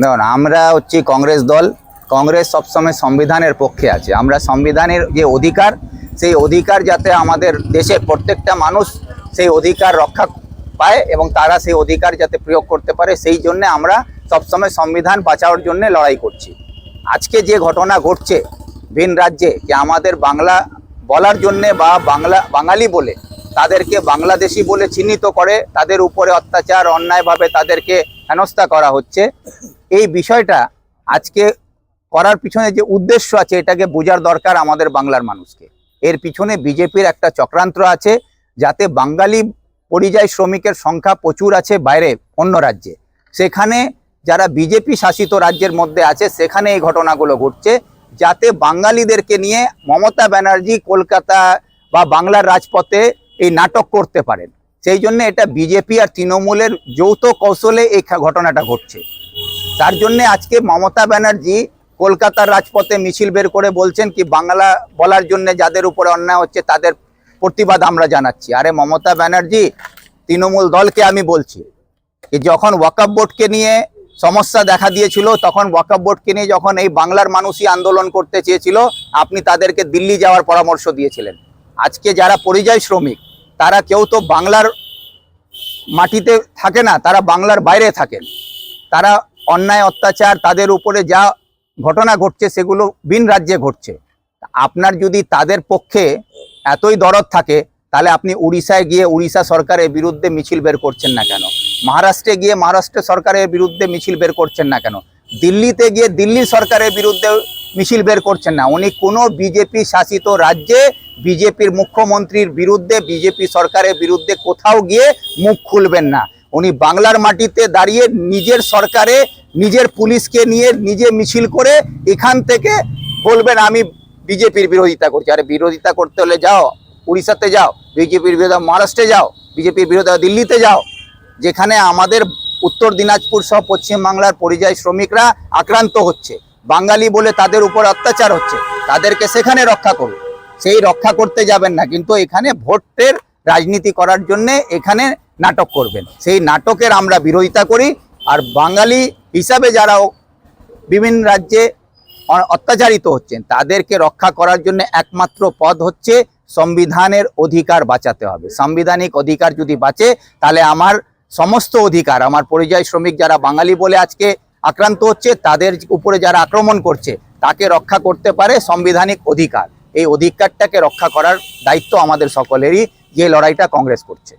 দেখুন, আমরা হচ্ছি কংগ্রেস দল। কংগ্রেস সবসময় সংবিধানের পক্ষে আছে। আমরা সংবিধানের যে অধিকার, সেই অধিকার যাতে আমাদের দেশের প্রত্যেকটা মানুষ সেই অধিকার রক্ষা পায় এবং তারা সেই অধিকার যাতে প্রয়োগ করতে পারে, সেই জন্য আমরা সবসময় সংবিধান বাঁচানোর জন্য লড়াই করছি। আজকে যে ঘটনা ঘটছে ভিন রাজ্যে, যে আমাদের বাংলা বলার জন্যে বা বাংলা, বাঙালি বলে তাদেরকে বাংলাদেশি বলে চিহ্নিত করে, তাদের উপরে অত্যাচার, অন্যায়ভাবে তাদেরকে হেনস্থা করা হচ্ছে। এই বিষয়টা আজকে করার পিছনে যে উদ্দেশ্য আছে, এটাকে বোঝার দরকার আমাদের বাংলার মানুষকে। এর পিছনে বিজেপির একটা চক্রান্ত আছে, যাতে বাঙালি পরিযায়ী শ্রমিকের সংখ্যা প্রচুর আছে বাইরে অন্য রাজ্যে। সেখানে যারা বিজেপি শাসিত রাজ্যের মধ্যে আছে, সেখানে এই ঘটনাগুলো ঘটছে, যাতে বাঙালিদেরকে নিয়ে মমতা ব্যানার্জি কলকাতা বা বাংলার রাজপথে এই নাটক করতে পারেন। সেই জন্য এটা বিজেপি আর তৃণমূলের যৌথ কৌশলে এই ঘটনাটা ঘটছে। তার জন্য আজকে মমতা ব্যানার্জি কলকাতার রাজপথে মিছিল বের করে বলছেন কি, বাংলা বলার জন্য যাদের উপরে অন্যায় হচ্ছে তাদের প্রতিবাদ আমরা জানাচ্ছি। আরে মমতা ব্যানার্জি, তৃণমূল দলকে আমি বলছি যখন ওয়াকাব বোর্ডকে নিয়ে সমস্যা দেখা দিয়েছিল, তখন ওয়াকাব বোর্ডকে নিয়ে যখন এই বাংলার মানুষই আন্দোলন করতে চেয়েছিল, আপনি তাদেরকে দিল্লি যাওয়ার পরামর্শ দিয়েছিলেন। আজকে যারা পরিযায়ী শ্রমিক, তারা কেউ তো বাংলার মাটিতে থাকে না, তারা বাংলার বাইরে থাকেন। তারা অন্যায়, অত্যাচার, তাদের উপরে যা ঘটনা ঘটছে, সেগুলো ভিন রাজ্যে ঘটছে। আপনার যদি তাদের পক্ষে এতই দরদ থাকে, তাহলে আপনি উড়িষ্যায় গিয়ে উড়িষ্যা সরকারের বিরুদ্ধে মিছিল বের করছেন না কেন? মহারাষ্ট্রে গিয়ে মহারাষ্ট্র সরকারের বিরুদ্ধে মিছিল বের করছেন না কেন? দিল্লিতে গিয়ে দিল্লি সরকারের বিরুদ্ধে মিছিল বের করছেন না। উনি কোনো বিজেপি শাসিত রাজ্যে বিজেপির মুখ্যমন্ত্রীর বিরুদ্ধে, বিজেপি সরকারের বিরুদ্ধে কোথাও গিয়ে মুখ খুলবেন না। উনি বাংলার মাটিতে দাঁড়িয়ে নিজের সরকারে নিজের পুলিশকে নিয়ে নিজে মিছিল করে এখান থেকে বলবেন, আমি বিজেপির বিরোধিতা করছি। আরে বিরোধিতা করতে হলে যাও, উড়িষ্যাতে যাও, বিজেপির বিরোধিতা মহারাষ্ট্রে যাও, বিজেপির বিরোধিতা দিল্লিতে যাও, যেখানে আমাদের উত্তর দিনাজপুর সহ পশ্চিমবাংলার পরিযায়ী শ্রমিকরা আক্রান্ত হচ্ছে। বাঙালি বলে তাদের উপর অত্যাচার হচ্ছে। তাদেরকে সেখানে রক্ষা করুন। সেই রক্ষা করতে যাবেন না, কিন্তু এখানে ভোটের রাজনীতি করার জন্য এখানে নাটক করবেন। সেই নাটকের আমরা বিরোধিতা করি। আর বাঙালি হিসাবে যারাও বিভিন্ন রাজ্যে অত্যাচারিত হচ্ছেন, তাদেরকে রক্ষা করার জন্য একমাত্র পদ হচ্ছে সংবিধানের অধিকার বাঁচাতে হবে। সাংবিধানিক অধিকার যদি বাঁচে, তাহলে আমার সমস্ত অধিকার, আমার পরিযায়ী শ্রমিক যারা বাঙালি বলে আজকে আক্রান্ত হচ্ছে, তাদের উপরে যারা আক্রমণ করছে, তাকে রক্ষা করতে পারে সাংবিধানিক অধিকার। এই অধিকারটাকে রক্ষা করার দায়িত্ব আমাদের সকলেরই, যে লড়াইটা কংগ্রেস করছে।